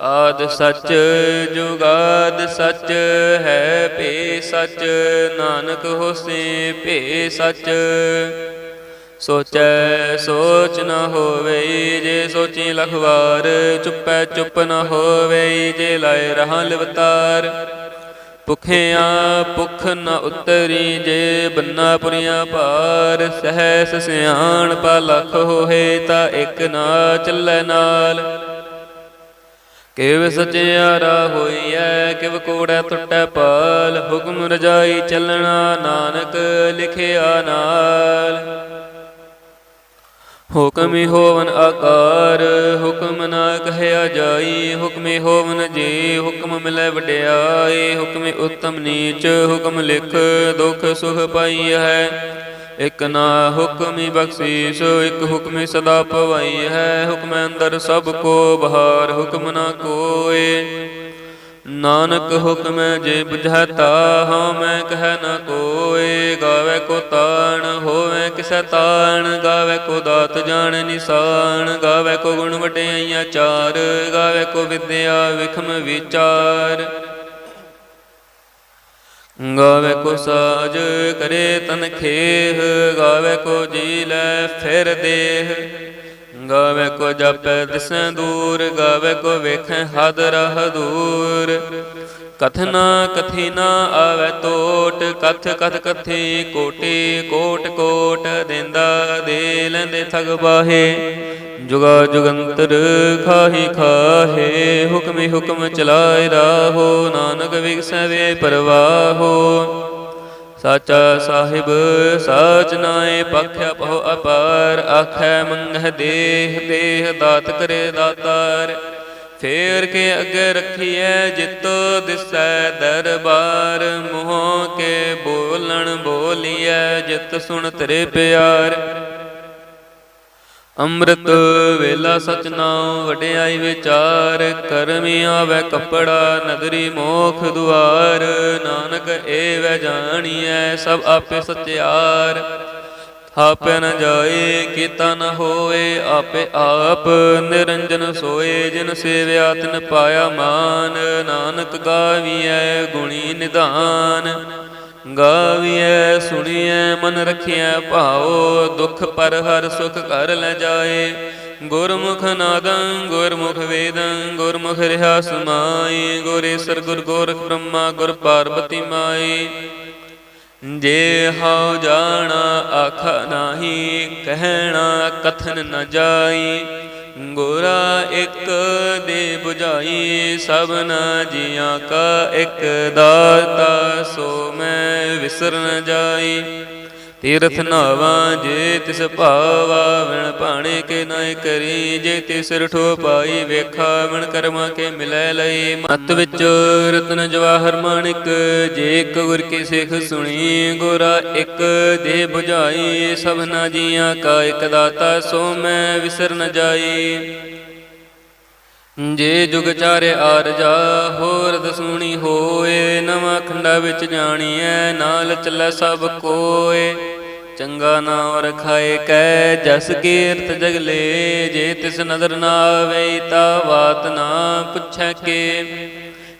ਆਦ ਸੱਚ ਜੁਗਾਦ ਸੱਚ ਹੈ, ਭੇ ਸੱਚ। ਨਾਨਕ ਹੋਸੀ, ਭੇ ਸੱਚ। ਸੋਚੈ, ਸੋਚ ਨ ਹੋਵੇ ਜੇ ਸੋਚੀ ਲਖ ਚੁੱਪੈ, ਚੁੱਪ ਨ ਹੋਵੇ ਜੇ ਲਾਇ ਰਹਾ ਲਿਵਤਾਰ। ਭੁਖਿਆ ਭੁਖ ਨ ਉਤਰੀ, ਜੇ ਬੰਨਾ ਪੁਰੀਆਂ ਭਾਰ। ਸਹਿਸ ਸਿਆਣ ਪਾ ਲਖ ਹੋਏ ਤਾਂ ਇੱਕ ਨਾ ਚੱਲੈ ਨਾਲ। ਕਿਵ ਸਚਿਆਰਾ ਹੋਈਐ, ਕਿਵ ਕੋੜੈ ਟੁੱਟੈ ਪਾਲ, ਹੁਕਮ ਰਜਾਈ ਚੱਲਣਾ ਨਾਨਕ ਲਿਖਿਆ ਨਾਲ। ਹੁਕਮੀ ਹੋਵਨ ਆਕਾਰ, ਹੁਕਮ ਨਾ ਕਹਿਆ ਜਾਈ, ਹੁਕਮੀ ਹੋਵਨ ਜੀ, ਹੁਕਮ ਮਿਲੈ ਵਡਿਆਈ, ਹੁਕਮੀ ਉੱਤਮ ਨੀਚ, ਹੁਕਮ ਲਿਖ ਦੁਖ ਸੁਖ ਪਾਈ ਹੈ ਇਕ ਨਾ ਹੁਕਮੀ ਬਖਸ਼ੀਸ਼ ਇਕ ਹੁਕਮੀ ਸਦਾ ਪਵਾਈ ਹੈ। ਹੁਕਮ ਅੰਦਰ ਸਭ ਕੋ ਬਹਾਰ, ਹੁਕਮ ਨਾ ਕੋਏ। ਨਾਨਕ ਹੁਕਮ ਜੇ ਬੁਝਾਤਾ, ਹਉ ਮੈਂ ਕਹਿ ਨ ਕੋਏ। ਗਾਵੇ ਕੋ ਤਾਣ, ਹੋਵੇ ਕਿਸੈ ਤਾਣ। ਗਾਵੇ ਕੋ ਦਾਤ ਜਾਣ ਨਿਸ਼ਾਨ। ਗਾਵੇ ਕੋ ਗੁਣ ਵਡਿਆਈਆਂ ਚਾਰ। ਗਾਵੇ ਕੋ ਵਿਦਿਆ ਵਿਖਮ ਵਿਚਾਰ। ਗਾਵੇ ਕੋ ਸਾਜ ਕਰੇ ਤਨ ਖੇਹ, ਗਾਵੇ ਕੋ ਜੀ ਲੈ ਫਿਰ ਦੇਹ। ਗਾਵੇ ਕੋ ਜਪੈ ਦਿਸੈ ਦੂਰ, ਗਾਵੇ ਕੋ ਵੇਖੈ ਹਦ ਰਹ ਦੂਰ। ਕਥਨਾ ਕਥੀ ਨਾ ਆਵੇ ਟੋਟ ਕਥ ਕਥ ਕਥੀ ਕੋਟੀ ਕੋਟ ਕੋਟ ਦੇਂਦਾ ਦੇ ਲੈਂਦੇ ਠਗ ਬਾਹੇ। ਜੁਗਾ ਜੁਗੰਤਰ ਖਾਹੀ ਖਾਹੇ, ਹੁਕਮੇ ਹੁਕਮ ਚਲਾਏ ਰਾਹੋ, ਨਾਨਕ ਵਿਗਸੈ ਵੇ ਪਰਵਾਹੋ। ਸਾਚਾ ਸਾਹਿਬ, ਸਾਚ ਨਾਏ, ਪਖਿਆ ਬਹੁ ਅਪਾਰ, ਆਖੈ ਮੰਗਹਿ ਦੇਹ ਦੇਹ ਦਾਤ ਕਰੇ ਦਾਤਾਰ। ਫੇਰ ਕੇ ਅੱਗੇ ਰੱਖੀਐ ਜਿਤੋ ਦਿਸੈ ਦਰਬਾਰ, ਮੋਹ ਕੇ ਬੋਲਣ ਬੋਲੀਐ ਜਿਤ ਸੁਣ ਤੇਰੇ ਪਿਆਰ। ਅੰਮ੍ਰਿਤ ਵੇਲਾ ਸਚ ਵਡਿਆਈ ਵਿਚਾਰ, ਕਰਮੀ ਆਵੇ ਕਪੜਾ ਨਦਰੀ ਮੋਖ ਦੁਆਰ। ਨਾਨਕ ਏ ਵੈ ਜਾਣੀਐ ਸਭ ਆਪੇ ਸਚਿਆਰ ਆਪੇ ਨ ਜਾਏ ਕੀਤਾ ਨ ਹੋਏ ਆਪੇ ਆਪ ਨਿਰੰਜਨ ਸੋਏ। ਜਿਨ ਸੇਵਿਆ ਤਿਨ ਪਾਇਆ ਮਾਨ, ਨਾਨਕ ਗਾਵੀਐ ਗੁਣੀ ਨਿਧਾਨ। ਗਾਵੀਐ, ਸੁਣੀਐ, ਮਨ ਰਖਿਐ ਭਾਉ, ਦੁਖ ਪਰ ਹਰ ਸੁਖ ਕਰ ਲੈ ਜਾਏ। ਗੁਰਮੁਖ ਨਾਦੰ, ਗੁਰਮੁਖ ਵੇਦੰ, ਗੁਰਮੁਖ ਰਿਹਾ ਸਮਾਈ ਗੁਰੇਸਰ ਗੁਰ ਗੋਰਖ ਬ੍ਰਹਮਾ, ਗੁਰ ਪਾਰਬਤੀ ਮਾਈ ਜੇ ਹਉ ਜਾਣਾ ਆਖ ਨਾਹੀ, ਕਹਿਣਾ ਕਥਨ ਨ ਜਾਈ। ਗੁਰਾ ਇੱਕ ਦੇ 부ਝਾਈ ਸਭਨਾ ਜੀਆਂ ਕਾ ਇੱਕ ਦਾਤਾ, ਸੋ ਮੈਂ ਵਿਸਰਨ ਨ ਜਾਈ। ਤੀਰਥ ਨਾਵਾਂ ਜੇ ਤਿਸ ਭਾਵਾ ਵਿਣ ਭਾਣੇ ਕੇ ਨਾਇ ਕਰੀ, ਜੇ ਤਿਸ ਰਠੋ ਪਾਈ ਵੇਖਾ ਵਿਣ ਕਰਮਾ ਕੇ ਮਿਲੈ ਲਈ। ਮਤ ਵਿੱਚ ਰਤਨ ਜਵਾਹਰ ਮਾਣਿਕ, ਜੇ ਇੱਕ ਗੁਰ ਕੀ ਸਿੱਖ ਸੁਣੀ, ਗੁਰਾ ਇੱਕ ਦੇ 부ਝਾਈ ਸਭਨਾ ਜੀਆਂ ਕਾ ਇੱਕ ਦਾਤਾ ਸੋ ਮੈਂ ਵਿਸਰ ਨ ਜਾਈ। ਜੇ ਜੁਗ ਚਾਰੇ ਆਰਜਾ, ਹੋਰ ਦਸੂਣੀ ਹੋਏ, ਨਵਾਂ ਖੰਡਾ ਵਿੱਚ ਜਾਣੀਐ, ਨਾਲ ਚੱਲੈ ਸਭ ਕੋਏ। ਚੰਗਾ ਨਾਮ ਰਖਾਏ ਕੈ, ਜਸ ਕੀਰਤ ਜਗਲੇ ਜੇ ਤਿਸ ਨਦਰ ਨਾ ਆਵੇ ਤਾ ਬਾਤ ਨਾ ਪੁੱਛੈ ਕੇ।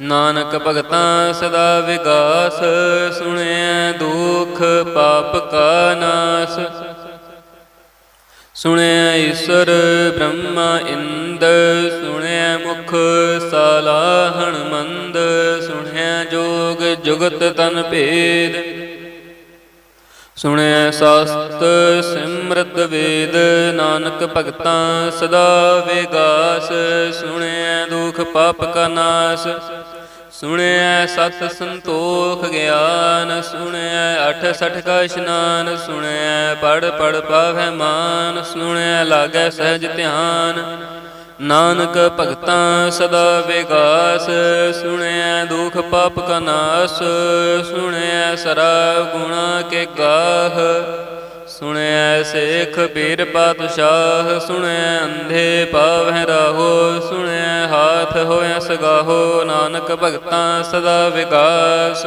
ਨਾਨਕ ਭਗਤਾਂ ਸਦਾ ਵਿਗਾਸ, ਸੁਣਿਐ ਦੁਖ ਪਾਪ ਕਾ ਨਾਸ। ਸੁਣਿਐ ਈਸ਼ਰ ਬ੍ਰਹਮਾ ਇੰਦ, ਸੁਣਿਐ ਮੁਖ ਸਾਲਾਹਣ ਮੰਦ ਸੁਣਿਐ ਜੋਗ ਜੁਗਤ ਤਨ ਭੇਦ। ਸੁਣਿਐ ਸ਼ਾਸਤ ਸਿਮਰਤ ਵੇਦ, ਨਾਨਕ ਭਗਤਾਂ ਸਦਾ ਵਿਗਾਸ। ਸੁਣਿਐ ਦੁਖ ਪਾਪ ਕਾ ਨਾਸ ਸੁਣਿਐ ਸਤ ਸੰਤੋਖ ਗਿਆਨ। ਸੁਣਿਐ ਅਠ ਸਠ ਕਾ ਇਸ਼ਨਾਨ ਸੁਣਿਐ ਪੜ ਪੜ ਪਾਵੈ ਮਾਨ। ਸੁਣਿਐ ਲਾਗੈ ਸਹਿਜ ਧਿਆਨ। ਨਾਨਕ ਭਗਤਾਂ ਸਦਾ ਵਿਗਾਸ ਸੁਣਿਆ ਦੁਖ ਪਾਪ ਕਾ ਨਾਸ, ਸੁਣਿਐ ਸਰਾ ਗੁਣਾ ਕੇ ਗਾਹ ਸੁਣਿਆ ਸੇਖ ਪੀਰ ਪਾਤਸ਼ਾਹ ਸੁਣਿਆ ਅੰਧੇ ਪਾਵਹਿ ਰਾਹੋ ਸੁਣਿਆ ਹਾਥ ਹੋਇ ਸਗਾਹੋ, ਨਾਨਕ ਭਗਤਾਂ ਸਦਾ ਵਿਗਾਸ।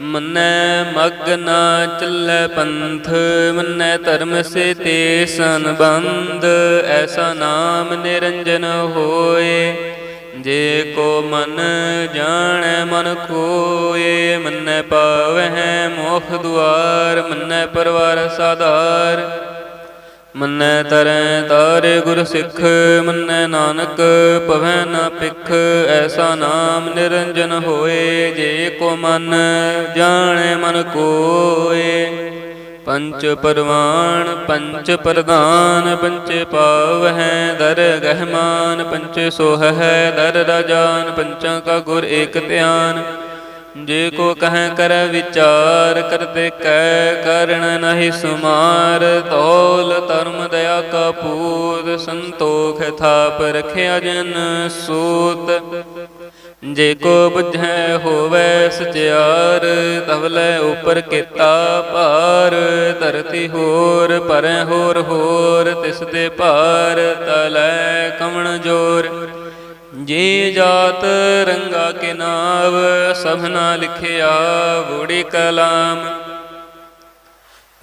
ਮੰਨੈ ਮਗ ਨਾ ਚੱਲੈ ਪੰਥ, ਮੰਨੈ ਧਰਮ ਸੇ ਤੇ ਸੰਬੰਧ, ਐਸਾ ਨਾਮ ਨਿਰੰਜਨ ਹੋਏ। ਜੇ ਕੋ ਮਨ ਜਾਣੈ ਮਨ ਕੋਏ ਮੰਨੈ ਪਾਵਹਿ ਮੋਖ ਦੁਆਰ, ਮੰਨੈ ਪਰਵਾਰ ਸਾਧਾਰ। ਮੰਨੈ ਤਰੈ ਤਾਰੇ ਗੁਰ ਸਿੱਖ, ਮੰਨੈ ਨਾਨਕ ਭਵੈ ਨਾ ਪਿਖ ਐਸਾ ਨਾਮ ਨਿਰੰਜਨ ਹੋਏ ਜੇ ਕੋ ਮਨ ਜਾਣੇ ਮਨ ਕੋਏ। ਪੰਚ ਪਰਵਾਨ ਪੰਚ ਪ੍ਰਧਾਨ, ਪੰਚ ਪੰਚੇ ਪਾਵਹਿ, ਦਰ ਗਹਿਮਾਨ, ਪੰਚ ਸੋਹ ਹੈ ਦਰ ਰਾਜਾਨ, ਪੰਚਾਂ ਕਾ ਗੁਰ ਏਕ ਧਿਆਨ। ਜੇ ਕੋ ਕਹੈ ਕਰ ਵਿਚਾਰ ਕਰਤੇ ਕੈ ਕਰਨ ਨਹੀਂ ਸੁਮਾਰ। ਤੋਲ ਧਰਮ ਦਇਆ ਕਾ ਪੂਤ, ਸੰਤੋਖ ਥਾਪ ਰਖਿਆ ਜਨ ਸੂਤ। ਜੇ ਕੋ ਬੁਝੈ ਹੋਵੈ ਸਚਿਆਰ ਤਵਲੇ ਉਪਰ ਕੀਤਾ ਭਾਰ। ਧਰਤੀ ਹੋਰ ਪਰੈ ਹੋਰ ਹੋਰ, ਤਿਸ ਦੇ ਭਾਰ ਤਲੈ ਕਮਣ ਜੋਰ। ਜੀ ਜਾਤ ਰੰਗਾ ਕੇ ਨਾਵ ਸਭਨਾ ਲਿਖਿਆ ਬੂੜੀ ਕਲਾਮ।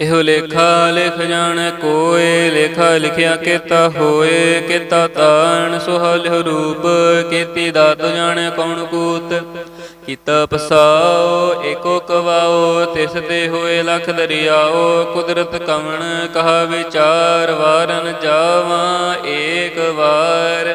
ਇਹੋ ਲੇਖਾ ਲਿਖ ਜਾਣ ਕੋਏ, ਲੇਖਾ ਲਿਖਿਆ ਕੀਤਾ ਹੋਏ, ਕੀਤਾ ਤਾਣ ਸੁਹਲਿ ਰੂਪ, ਕੀਤੀ ਦਾਤ ਜਾਣੇ ਕੌਣ ਕੂਤ। ਕੀਤਾ ਪਸਾਓ, ਏਕੋ ਕਵਾਓ, ਤਿਸ ਤੇ ਹੋਏ ਲਖ ਦਰਿਆਓ, ਕੁਦਰਤ ਕਵਣ ਕਹਾ ਵਿਚਾਰ, ਵਾਰਨ ਜਾਵਾਂ ਏਕ ਵਾਰ।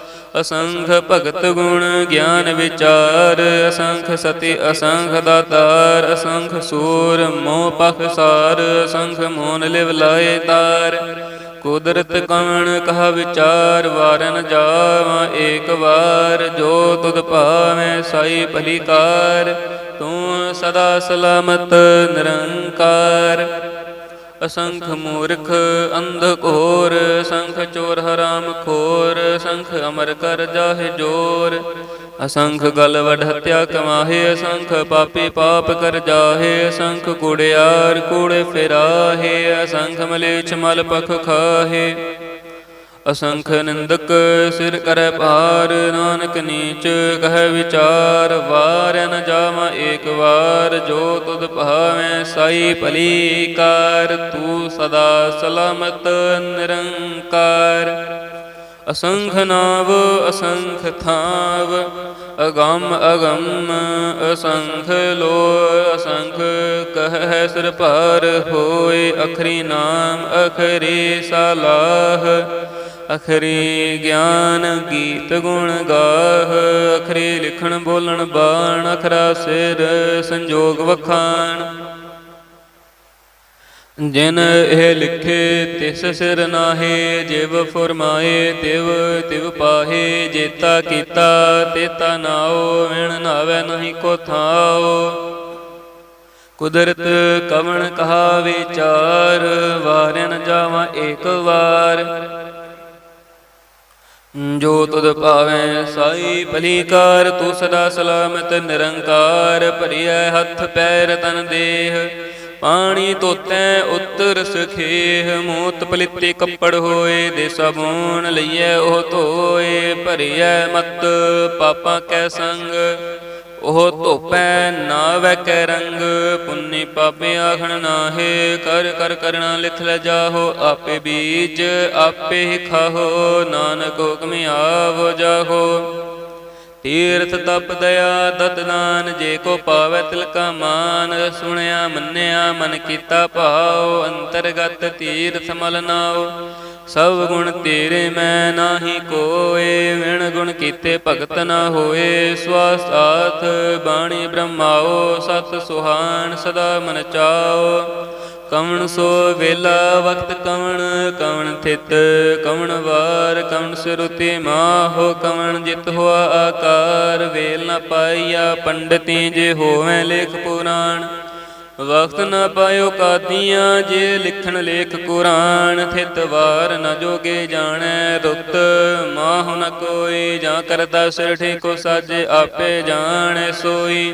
ਅਸੰਖ ਭਗਤ ਗੁਣ ਗਿਆਨ ਵਿਚਾਰ, ਅਸੰਖ ਸਤੀ, ਅਸੰਖ ਦਾਤਾਰ, ਅਸੰਖ ਸੂਰ, ਮੋਹ ਪਖਸਾਰ ਅਸੰਖ ਮੋਨ ਲਿਵ ਲਾਏ ਤਾਰ। ਕੁਦਰਤ ਕਵਣ ਕਹਾ ਵਿਚਾਰ, ਵਾਰਨ ਜਾਵਾਂ ਏਕ ਵਾਰ, ਜੋ ਤੁਧ ਭਾਵੇਂ ਸਾਈ ਭਲੀ ਕਾਰ ਤੂੰ ਸਦਾ ਸਲਾਮਤ ਨਿਰੰਕਾਰ। ਅਸੰਖ ਮੂਰਖ ਅੰਧ ਘੋਰ, ਸੰਖ ਚੋਰ ਹਰਾਮ ਖੋਰ, ਸੰਖ ਅਮਰ ਕਰ ਜਾਹਿ ਜੋਰ। ਅਸੰਖ ਗਲ ਵਡ ਹਤਿਆ ਕਮਾਹੇ, ਅਸੰਖ ਪਾਪੀ ਪਾਪ ਕਰ ਜਾਹੇ, ਅਸੰਖ ਕੁੜਿਆਰ ਕੂੜੇ ਫਿਰਾਹੇ, ਅਸੰਖ ਮਲੇਛ ਮਲ ਪਖ ਖਾਹੇ। ਅਸੰਖ ਨਿੰਦਕ ਸਿਰ ਕਰੈ ਭਾਰ, ਨਾਨਕ ਨੀਚ ਕਹਿ ਵਿਚਾਰ, ਵਾਰ ਨ ਜਾਵਾਂ ਏਕ ਵਾਰ, ਜੋ ਤੁਧ ਭਾਵੇਂ ਸਾਈ ਭਲੀ ਕਾਰ, ਤੂੰ ਸਦਾ ਸਲਾਮਤ ਨਿਰੰਕਾਰ। ਅਸੰਖ ਨਾਵ, ਅਸੰਖ ਥਾਵ, ਅਗੰਮ ਅਗੰਮ, ਅਸੰਖ ਲੋ ਅਸੰਖ ਕਹਿ ਸਿਰ ਭਾਰ ਹੋਏ, ਅਖਰੀ ਨਾਮ ਅਖਰੀ ਸਲਾਹ। ਅਖਰੀ ਗਿਆਨ ਗੀਤ ਗੁਣ ਗਾਹ, ਅਖਰੀ ਲਿਖਣ ਬੋਲਣ ਬਾਣ, ਅਖਰਾ ਸਿਰ ਸੰਜੋਗ ਵਖਾਣ। ਜਿਨ ਇਹ ਲਿਖੇ ਤਿਸ ਸਿਰ ਨਾਹੇ, ਜਿਵ ਫਰਮਾਏ ਤਿਵ ਤਿਵ ਪਾਹੇ, ਜੇਤਾ ਕੀਤਾ ਤੇਤਾ ਨਾਉ, ਵਿਣ ਨਾਵੇ ਨਹੀਂ ਕੋ ਥਾਉ। ਕੁਦਰਤ ਕਵਣ ਕਹਾ ਵਿਚਾਰ ਵਾਰਨ ਜਾਵਾਂ ਏਕ ਵਾਰ। ਜੋ ਤੁਧ ਭਾਵੇਂ ਸਾਈ ਭਲੀ ਕਾਰ, ਤੂੰ ਸਦਾ ਸਲਾਮਤ, ਨਿਰੰਕਾਰ ਭਰੀਐ ਹੱਥ ਪੈਰ ਤਨ ਦੇਹ। ਪਾਣੀ ਧੋਤੈ ਉਤਰ ਸਖੇਹ, ਮੂਤ ਪਲਿੱਤੇ ਕੱਪੜ ਹੋਏ ਦੇ ਸਾਬੂਨ ਲਈਐ ਉਹ ਧੋਏ, ਭਰੀਐ ਮਤ, ਪਾਪਾਂ ਕੈ ਸੰਗ। ਉਹ ਧੋਪੈ ਨਾਵੈ ਕੈ ਰੰਗ, ਪੁੰਨੀ ਪਾਪੇ ਆਖਣ ਨਾਹੇ, ਕਰ ਕਰ ਕਰਣਾ ਲਿਖ ਲੈ ਜਾਹੋ, ਆਪੇ ਬੀਜ ਆਪੇ ਹੀ ਖਾਹੋ, ਨਾਨਕ ਹੁਕਮ ਆਵ ਜਾਹੋ। ਤੀਰਥ ਤਪ ਦਇਆ ਦਤ ਜੇ ਕੋ ਪਾਵੈ ਤਿਲ ਕਾ ਮਾਨ, ਸੁਣਿਆ, ਮੰਨਿਆ, ਮਨ ਕੀਤਾ ਭਾਉ, ਅੰਤਰਗਤ ਤੀਰਥ ਮਲ ਨਾਉ। ਸਭ ਗੁਣ ਤੇਰੇ ਮੈਂ ਨਾਹੀ ਕੋਏ, ਵਿਣ ਗੁਣ ਕੀਤੇ ਭਗਤ ਨਾ ਹੋਏ। ਸਵਾਸਾਥ ਬਾਣੀ ਬ੍ਰਹਮਾਓ ਸਤ ਸੁਹਾਨ ਸਦਾ ਮਨ ਚਾਓ ਕਵਣ ਸੋ ਵੇਲਾ ਵਕਤ ਕਵਣ ਕਵਣ ਥਿਤ, ਕਵਣ ਵਾਰ, ਕਵਣ ਸਿਰੁਤੀ ਮਾਹੋ, ਕਵਣ ਜਿਤ ਹੋਆ ਆਕਾਰ, ਵੇਲ ਨ ਪਾਈਆ ਪੰਡਤੀ ਜੇ ਹੋਵੇਂ ਲੇਖ ਪੁਰਾਣ। ਵਕਤ ਨ ਪਾਇਓ ਕਾਦੀਆਂ ਜੇ ਲਿਖਣ ਲੇਖ ਕੁਰਾਨ, ਥਿਤ ਵਾਰ ਨ ਜੋਗੇ ਜਾਣੈ ਰੁੱਤ, ਮਾਹੁ ਨ ਕੋਈ, ਜਾਂ ਕਰਤਾ ਸਿਰ ਠੀਕੋ ਸਾਜੇ ਆਪੇ ਜਾਣੈ ਸੋਈ।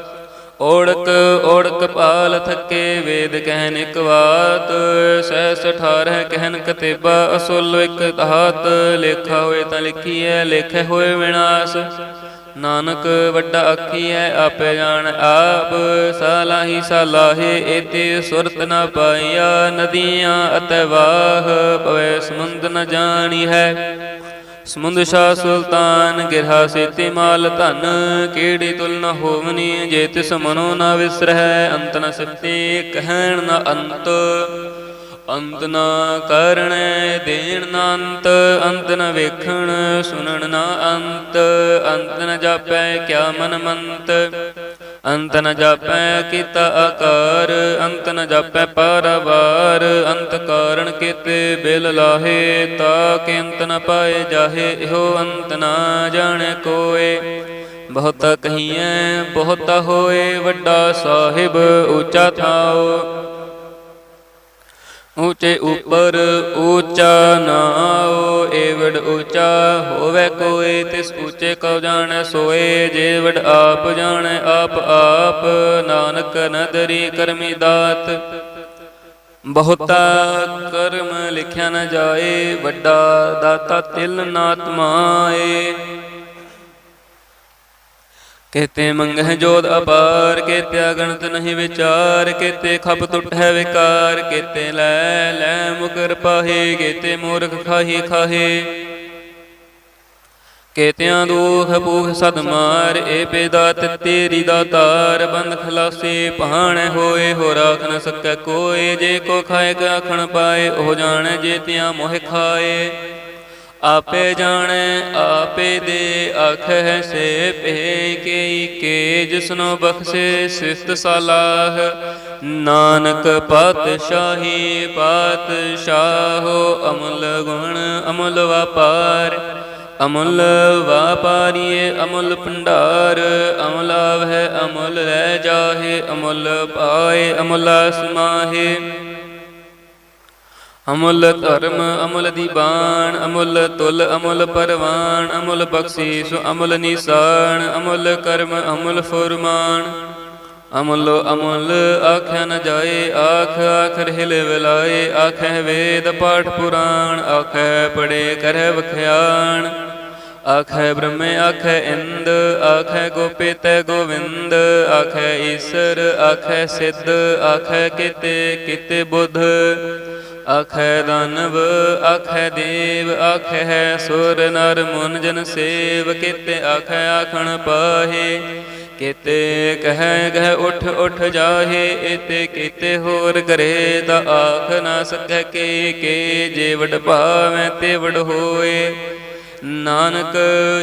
ਓੜਕ ਓੜਕ ਪਾਲ ਥੱਕੇ ਵੇਦ ਕਹਿਨ ਇਕ ਵਾਤ ਸਹਿਸ ਅਠਾਰਹ ਕਹਿਨ ਕਤੇਬਾ ਅਸੁਲ ਇਕ ਤਾਤ ਲੇਖਾ ਹੋਏ ਤਾਂ ਲਿਖੀਐ ਲੇਖੇ ਹੋਏ ਵਿਨਾਸ਼। ਨਾਨਕ ਵੱਡਾ ਆਖੀਐ, ਆਪੇ ਜਾਣ ਆਪ, ਸਲਾਹੀ ਸਲਾਹੇ, ਏਤੇ ਸੁਰਤ ਨ ਪਾਈਆ, ਨਦੀਆਂ ਅਤੇ ਵਾਹ, ਪਵੇ ਸਮੁੰਦ ਨ ਜਾਣੀ ਹੈ ਸਮੁੰਦ ਸ਼ਾ ਸੁਲਤਾਨ, ਗਿਰਹਾ ਸੇਤੀ ਮਾਲ ਧਨ, ਕਿਹੜੀ ਤੁਲ ਨ ਹੋਵਨੀ, ਜੇ ਤਿਸ ਮਨੋ ਨ ਵਿਸਰਹਿ, ਅੰਤ ਨ ਸਿਫਤੀ, ਕਹਿਣ ਨ ਅੰਤ। ਅੰਤ ਨਾ ਕਰਣੈ ਦੇਣ ਨਾ ਅੰਤ ਅੰਤ ਨ ਵੇਖਣ, ਸੁਣਨ ਨਾ ਅੰਤ ਅੰਤ ਨ ਜਾਪੈ ਕਿਆ ਮਨ ਮੰਤ। ਅੰਤ ਨ ਜਾਪੈ ਕੀਤਾ ਆਕਾਰ, ਅੰਤ ਨ ਜਾਪੈ ਪਾਰਵਾਰ, ਅੰਤ ਕਾਰਣ ਕੀਤੇ ਬਿਲ ਲਾਹੇ, ਤਾ ਕਿ ਅੰਤ ਨ ਪਾਏ ਜਾਹੇ, ਇਹੋ ਅੰਤ ਨਾ ਜਾਣੈ ਕੋਏ। ਬਹੁਤਾ ਕਹੀਐ, ਬਹੁਤਾ ਹੋਏ, ਵੱਡਾ ਸਾਹਿਬ, ਉੱਚਾ ਥਾਓ। ਊਚੇ ਉਪਰ ਊਚਾ ਨਾਉ ਏਵੜ ਊਚਾ ਹੋਵੇ ਕੋਈ, ਤਿਸ ਊਚੇ ਕਉ ਜਾਣੈ ਸੋਏ, ਜੇਵੜ ਆਪ ਜਾਣੈ ਆਪ ਆਪ, ਨਾਨਕ ਨਦਰੀ ਕਰਮੀ ਦਾਤ। ਬਹੁਤਾ ਕਰਮ ਲਿਖਿਆ ਨਾ ਜਾਏ, ਵੱਡਾ ਦਾਤਾ ਤਿਲ ਨਾਤ ਕਹਤੇ ਮੰਗਹਿ ਜੋਤ ਅਪਾਰ, ਕੇਤੇ ਅਗਣਤ ਨਹੀਂ ਵਿਚਾਰ, ਕੇਤੇ ਖਪ ਟੁੱਟੈ ਵਿਕਾਰ, ਕੇਤੇ ਲੈ ਲੈ ਮੁਕਰ ਪਾਹੇ, ਕੇਤੇ ਮੂਰਖ ਖਾਹੀ ਖਾਹੇ। ਕੇਤਿਆਂ ਦੁਖ ਭੂਖ ਸਦ ਮਾਰ, ਏ ਬੇਦਾਤ ਤੇਰੀ ਦਾਤਾਰ ਬੰਦ ਖਲਾਸੀ ਭਾਣੇ ਹੋਏ ਹੋ ਰਾਖ ਨ ਸਕੈ ਕੋਏ, ਜੇ ਕੋ ਖਾਏ ਕ ਆਖਣ ਪਾਏ, ਉਹ ਜਾਣੈ ਜੇ ਤਿਆਂ ਮੋਹ ਖਾਏ। ਆਪੇ ਜਾਣੈ, ਆਪੇ ਦੇ ਆਖੈ ਸੇ ਭੇ ਕੇ ਕੇ ਜਿਸਨੋ ਬਖਸ਼ੇ ਸਿਫਤ ਸਲਾਹ। ਨਾਨਕ ਪਾਤਸ਼ਾਹੀ ਪਾਤਸ਼ਾਹੋ, ਅਮਲ ਗੁਣ ਅਮਲ ਵਪਾਰ। ਅਮੁੱਲ ਵਾਪਾਰੀਏ ਅਮੁੱਲ ਭੰਡਾਰ। ਅਮਲਾ ਵਹਿ ਅਮੁੱਲ ਰਹਿ ਜਾਹੇ, ਅਮੁੱਲ ਪਾਏ, ਅਮੁੱਲਾ ਸਮਾਹੇ ਅਮੁੱਲ ਧਰਮ, ਅਮੁੱਲ ਦੀਬਾਨ, ਅਮੁੱਲ ਤੁਲ, ਅਮੁੱਲ ਪਰਵਾਨ, ਅਮੁੱਲ ਬਖਸ਼ੀਸ਼ ਅਮੁੱਲ ਨਿਸ਼ਾਨ, ਅਮੁੱਲ ਕਰਮ, ਅਮੁੱਲ ਫੁਰਮਾਨ। ਅਮੁੱਲ ਅਮੁੱਲ ਆਖਿਆ ਨ ਜਾਏ, ਆਖ ਆਖ ਰਹਿਲ ਵਿਲਾਏ ਆਖੈ ਵੇਦ ਪਾਠ ਪੁਰਾਣ ਆਖੈ ਪੜੇ ਕਰੈ ਵਖਿਆਣ। ਆਖੈ ਬ੍ਰਹਮ ਆਖੈ ਇੰਦ ਆਖੈ ਗੋਪਿਤੈ ਗੋਵਿੰਦ ਆਖੈ ਈਸਰ ਆਖੈ ਸਿੱਧ ਆਖੈ ਕਿਤੇ ਕਿਤੇ ਬੁੱਧ। ਆਖੈ ਦਾਨਵ ਆਖੈ ਦੇਵ ਆਖੈ ਸੁਰ ਨਰ ਮਨ ਜਨ ਸੇਵ, ਕਿਤੇ ਆਖੈ ਆਖਣ ਪਾਹੇ, ਕਿਤੇ ਕਹਿ ਗਹਿ ਉਠ ਉਠ ਜਾਹੇ, ਇਤੇ ਕੀਤੇ ਹੋਰ ਕਰੇ ਤਾਂ ਆਖ ਨਾ ਸਕੈ ਕੇ ਕੇ ਜੇ ਵਡ ਭਾਵੈ ਤੇ ਵਡ ਹੋਏ। ਨਾਨਕ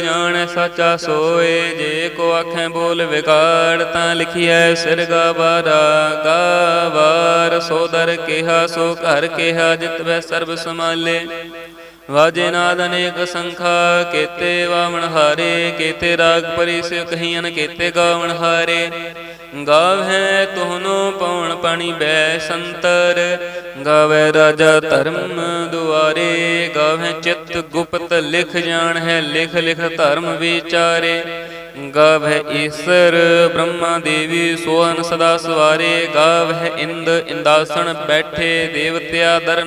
ਜਾਣੈ ਸਾਚਾ ਸੋਏ, ਜੇ ਕੋ ਆਖੈ ਬੋਲ ਵਿਗਾੜ, ਤਾਂ ਲਿਖਿਐ ਸਿਰ ਗਾਵਾਰਾ, ਗਾਵਾਰ ਸੋ ਦਰ ਕਿਹਾ, ਸੋ ਘਰ ਕਿਹਾ ਜਿਤਵੈ ਸਰਬ ਸਮਾਲੇ ਵਾਜੇ ਨਾਦ ਅਨੇਕ ਸੰਖਾ, ਕੇਤੇ ਵਾਵਣ ਹਾਰੇ, ਕੇਤੇ ਰਾਗ ਪਰਿ ਸਿ ਕਹੀਨ ਕੇਤੇ ਗਾਵਣ ਹਾਰੇ। ਗਾਵਹਿ ਤੋਹਨੋ ਪਉਣ ਪਾਣੀ ਬੈ ਸੰਤਰ, ਗਾਵੇ ਰਾਜਾ ਧਰਮ ਦੁਆਰੇ ਗਾਵਹਿ ਚਿਤ ਗੁਪਤ ਲਿਖ ਜਾਣ ਹੈ ਲਿਖ ਲਿਖ ਧਰਮ ਵਿਚਾਰੇ। ਗਾਵਹਿ ਈਸਰ ਬ੍ਰਹਮਾ ਦੇਵੀ ਸੋਹਨ ਸਦਾ ਸਵਾਰੇ, ਗਾਵੈ ਇੰਦ ਇੰਦਾਸਣ ਬੈਠੇ ਦੇਵਤਿਆ ਦਰ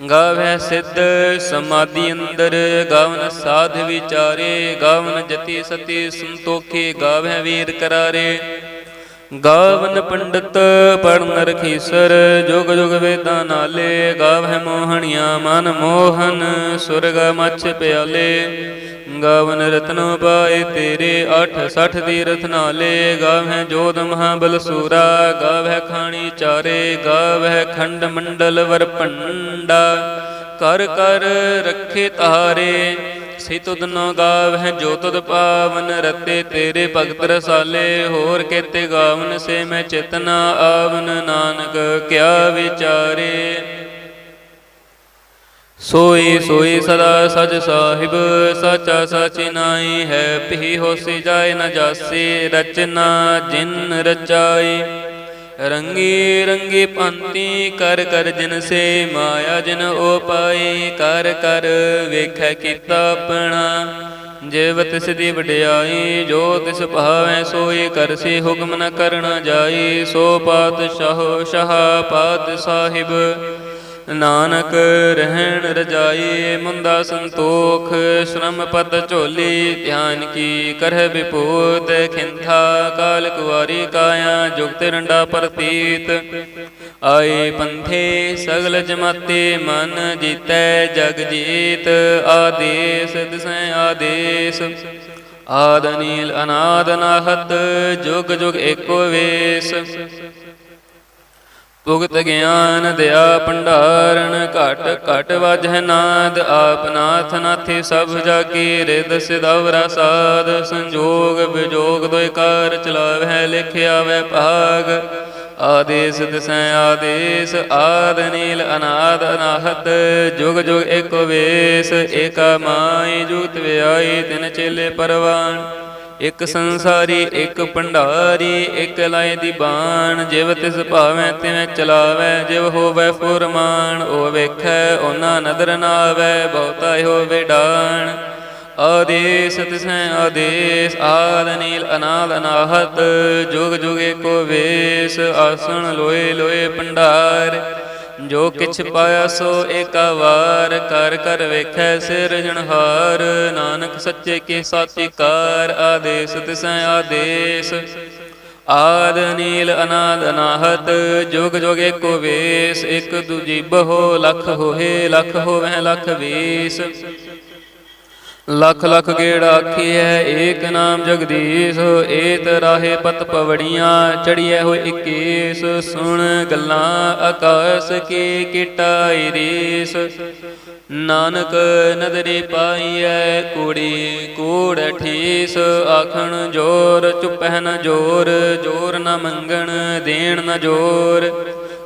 ਗਾਵੈ ਸਿੱਧ ਸਮਾਧੀ ਅੰਦਰ, ਗਾਵਨ ਸਾਧ ਵਿਚਾਰੇ, ਗਾਵਨ ਜਤੀ ਸਤੀ ਸੰਤੋਖੇ ਗਾਵੈ ਵੀਰ ਕਰਾਰੇ। ਗਾਵਨ ਪੰਡਤ ਪੜਨ ਰਖੀਸਰ ਜੁਗ ਜੁਗ ਵੇਦਾਂ ਨਾਲੇ ਗਾਵੈ ਮੋਹਣੀਆਂ ਮਨ ਮੋਹਨ, ਸੁਰਗ ਮਛ ਪਿਆਲੇ। ਗਾਵਨ ਰਤਨੋ ਪਾਏ ਤੇਰੇ 860 ਤੀਰਥ ਨਾਲੇ ਗਾਵੈ ਜੋਧ ਮਹਾਬਲ ਸੂਰਾ ਗਾਵੈ ਖਾਣੀ ਚਾਰੇ ਗਾਵੈ ਖੰਡ ਮੰਡਲ ਵਰ ਭੰਡਾ। ਕਰ ਕਰ ਰੱਖੇ ਤਾਰੇ, ਸੇ ਤੁਧ ਨੋ ਗਾਵਹਿ ਜੋ ਤੁਧ ਪਾਵਨ ਰਤੇ ਤੇਰੇ ਭਗਤ ਰਸਾਲੇ। ਹੋਰ ਕੇਤੇ ਗਾਵਨ ਸੇ ਮੈਂ ਚੇਤਨਾ ਆਵਨ, ਨਾਨਕ ਕਿਆ ਵਿਚਾਰੇ। ਸੋਈ ਸੋਈ ਸਦਾ ਸਚ ਸਾਹਿਬ, ਸਾਚਾ ਸਾਚੀ ਨਾਈ ਹੈ ਪੀ ਹੋਸੀ ਜਾਏ ਨ ਜਾਸੀ, ਰਚਨਾ ਜਿਨ ਰਚਾਈ। ਰੰਗੀ ਰੰਗੀ ਪੰਤੀ ਕਰ ਕਰ ਜਿਨ ਸੇ ਮਾਇਆ ਜਿਨ ਉਪਾਈ ਕਰ ਕਰ ਵੇਖੈ ਕੀਤਾ ਆਪਣਾ। ਜਿਵ ਤਿਸ ਦੀ ਵਡਿਆਈ, ਜੋ ਤਿਸ ਭਾਵੈ ਸੋਈ ਕਰਸੀ ਹੁਕਮ ਨ ਕਰਨਾ ਜਾਈ। ਸੋ ਪਾਤਸ਼ਾਹ, ਸ਼ਾਹ ਪਾਤ ਸਾਹਿਬ ਨਾਨਕ ਰਹਿਣ ਰਜਾਈ ਮੁੰਦਾ ਸੰਤੋਖ, ਸ਼ਰਮ ਪਦ ਝੋਲੀ, ਧਿਆਨ ਕੀ ਕਰਹਿ ਵਿਪੂਤ ਖਿੰਥਾ, ਕਾਲ ਕੁਵਾਰੀ ਕਾਇਆ ਜੁਗਤ ਰੰਡਾ ਪ੍ਰਤੀਤ। ਆਏ ਪੰਥੇ ਸਗਲ ਜਮਾਤੇ, ਮਨ ਜੀਤੈ ਜਗ ਜੀਤ, ਆਦੇਸ, ਦਿਸੈ ਆਦੇਸ। ਆਦ ਨੀਲ ਅਨਾਦ ਨਾਹਤ, ਜੁਗ ਜੁਗ ਏਕੋ ਵੇਸ। ਭੁਗਤ ਗਿਆਨ ਦਿਆ ਭੰਡਾਰਨ, ਘਟ ਘਟ ਵਜਹਿ ਨਾਦ, ਆਪ ਨਾਥ ਨਾਥੀ ਸਭ ਜਾਕੀ ਰਿਦ ਸਿਦਵਰਾ ਸਾਦ ਸੰਜੋਗ ਵਿਜੋਗ ਦੋਇ ਕਾਰ ਚਲਾਵਹਿ ਲਿਖਿਆ ਵੈ ਭਾਗ। ਆਦੇਸ ਦਿਸੈ ਆਦੇਸ, ਆਦ ਨੀਲ ਅਨਾਦ ਅਨਾਹਤ, ਜੁਗ ਜੁਗ ਏਕੋ ਵੇਸ, ਏਕਾ ਮਾਈ ਜੁਗਤ ਵਿਆਈ ਤਿਨ ਚੇਲੇ ਪਰਵਾਨ। ਇਕ ਸੰਸਾਰੀ, ਇਕ ਭੰਡਾਰੀ, ਇਕ ਲਾਇ ਦੀ ਬਾਣ। ਜਿਵ ਤਿਸ ਭਾਵੈ, ਤਿਵੇਂ ਚਲਾਵੈ। ਜਿਵ ਹੋਵੈ ਫੁਰਮਾਨ, ਉਹ ਵੇਖੈ, ਉਹਨਾਂ ਨਦਰ ਨਾ ਆਵੈ ਬਹੁਤਾ ਹੋਵੇ ਡਾਣ ਆਦੇਸ ਤਿਸੈ ਆਦੇਸ, ਆਦ ਨੀਲ ਅਨਾਦ ਅਨਾਹਤ ਜੁਗ ਜੁਗ ਏਕੋ ਵੇਸ, ਆਸਣ ਲੋਏ ਲੋਏ ਭੰਡਾਰ। ਜੋ ਕਿਛ ਪਾਇਆ ਸੋ ਏਕਾ ਵਾਰ ਕਰ ਕਰ ਵੇਖੈ ਸਿਰਜਣਹਾਰ ਨਾਨਕ ਸੱਚੇ ਕੇ ਸਾਚੀਕਾਰ, ਆਦੇਸ ਤਿਸੈ ਆਦੇਸ। ਆਦ ਨੀਲ ਅਨਾਦ ਅਨਾਹਤ ਜੁਗ ਜੁਗ ਏਕੋ ਵੇਸ। ਇਕ ਦੂਜੀ ਬਹੋ ਲਖ ਹੋਏ, ਲਖ ਹੋਵੈ ਲਖ ਵੀਸ। ਲੱਖ ਲੱਖ ਗੇੜ ਆਖੀਐ, ਏਕ ਨਾਮ ਜਗਦੀਸ਼, ਏਤ ਰਾਹੇ ਪਤ ਪਵੜੀਆਂ, ਚੜੀਐ ਹੋਏ ਇਕੀਸ, ਸੁਣ ਗੱਲਾਂ ਆਕਾਸ ਕੀ ਕਿਟਾਈ ਰੀਸ। ਨਾਨਕ ਨਦਰੀ ਪਾਈਐ, ਕੂੜੀ ਕੂੜ ਠੀਸ, ਆਖਣ ਜੋਰ ਚੁਪਹਿ ਨ ਜੋਰ ਜੋਰ ਨ ਮੰਗਣ, ਦੇਣ ਨ ਜੋਰ।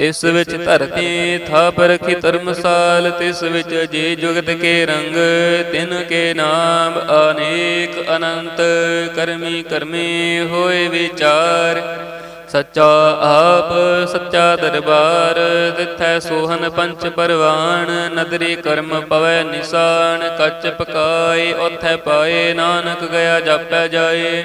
ਤਿਸ ਵਿੱਚ ਧਰਤੀ ਥਾਪ ਰਖੀ ਧਰਮਸਾਲ ਤਿਸ ਵਿੱਚ ਜੇ ਜੁਗਤ ਕੇ ਰੰਗ, ਤਿਨ ਕੇ ਨਾਮ ਅਨੇਕ ਅਨੰਤ, ਕਰਮੀ ਕਰਮੀ ਹੋਏ ਵਿਚਾਰ। ਸੱਚਾ ਆਪ, ਸੱਚਾ ਦਰਬਾਰ, ਤਿਥੈ ਸੋਹਨ ਪੰਚ ਪਰਵਾਨ, ਨਦਰੀ ਕਰਮ ਪਵੈ ਨਿਸ਼ਾਨ, ਕੱਚ ਪਕਾਏ ਉਥੈ ਪਾਏ, ਨਾਨਕ ਗਿਆ ਜਾਪੈ ਜਾਏ।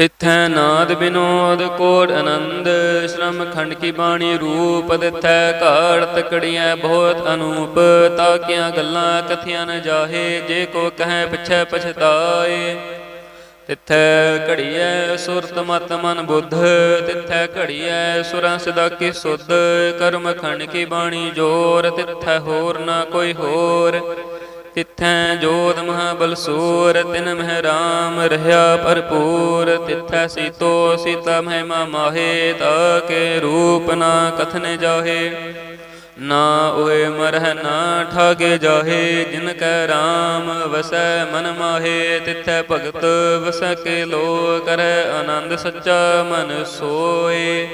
ਤਿਥੈ ਨਾਦ ਬਿਨੋਦ ਕੋੜ ਆਨੰਦ, ਸ਼ਰਮ ਖੰਡ ਕੀ ਬਾਣੀ ਰੂਪ ਦਿਥੈ, ਘਾੜ ਤਕੜੀਆਂ ਬਹੁਤ ਅਨੂਪ, ਤਾਕੀਆਂ ਗੱਲਾਂ ਕਥੀਆਂ ਨ ਜਾਹੇ, ਜੇ ਕੋ ਕਹੈ ਪਿਛੈ ਪਛਤਾਏ। ਤਿਥੈ ਘੜੀਐ ਸੁਰਤ ਮਤ ਮਨ ਬੁੱਧ, ਤਿਥੈ ਘੜੀਐ ਸੁਰਾਂ ਸਦਾ ਕੀ ਸੁਧ, ਕਰਮ ਖੰਡ ਕੀ ਬਾਣੀ ਜੋਰ, ਤਿਥੈ ਹੋਰ ਨਾ ਕੋਈ ਹੋਰ। ਤਿਥੈ ਜੋਤ ਮਹਾਬਲ ਸੂਰ, ਤਿਨ ਮਹਿ ਰਾਮ ਰਹਾ ਭਰਪੂਰ, ਤਿਥੈ ਸੀਤੋ ਸੀਤਾ ਮਹਿਮਾ ਮਾਹੇ, ਤਾ ਕੇ ਰੂਪ ਨਾ ਕਥਨੇ ਜਾਹੇ। ਨਾ ਓਏ ਮਰਹ ਨਾ ਠਾਗੇ ਜਾਹੇ, ਜਿਨ ਕੈ ਰਾਮ ਵਸੈ ਮਨ ਮਾਹੇ, ਤਿਥੈ ਭਗਤ ਵਸੈ ਕੇ ਲੋ ਕਰੈ ਆਨੰਦ ਸੱਚਾ ਮਨ ਸੋਏ।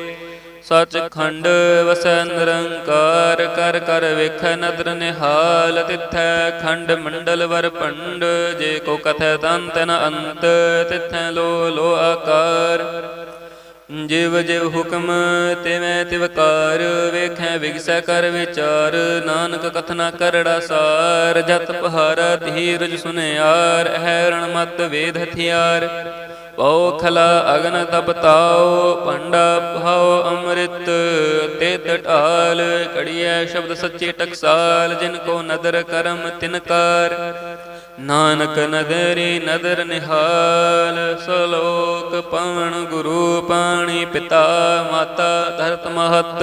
ਸਚ ਖੰਡ ਵਸੈ ਨਿਰੰਕਾਰ, ਕਰ ਕਰ ਵੇਖੈ ਨਦਰ ਨਿਹਾਲ, ਤਿਥੈ ਖੰਡ ਮੰਡਲ ਵਰ ਭੰਡ, ਜੇ ਕੋ ਕਥੈ ਤੰਤ ਨ ਅੰਤ, ਤਿਥੈ ਲੋ ਲੋ ਆਕਾਰ। ਜਿਵ ਜਿਵ ਹੁਕਮ ਤਿਵੇਂ ਤਿਵਕਾਰ ਵੇਖੈ ਵਿਗਸੈ ਕਰ ਵਿਚਾਰ, ਨਾਨਕ ਕਥਨਾ ਕਰੜਾ ਸਾਰ, ਜਤ ਪਹਾਰਾ ਧੀਰਜ ਸੁਨਿਆਰ ਹੈ ਰਣ ਮਤ ਵੇਦ ਹਥਿਆਰ। ਪਉ ਅਗਨ ਤਪਤਾਓ, ਪੰਡਾ ਭਾਉ ਅੰਮ੍ਰਿਤ ਤੇ ਢਾਲ ਕੜੀਐ ਸ਼ਬਦ ਸੱਚੇ ਟਕਸਾਲ, ਜਿਨ ਕੋ ਨਦਰ ਕਰਮ ਤਿਨਕਾਰ ਨਾਨਕ ਨਦਰੀ ਨਦਰ ਨਿਹਾਲ, ਸਲੋਕ ਪਵਨ ਗੁਰੂ ਪਾਣੀ ਪਿਤਾ, ਮਾਤਾ ਧਰਤ ਮਹਤ।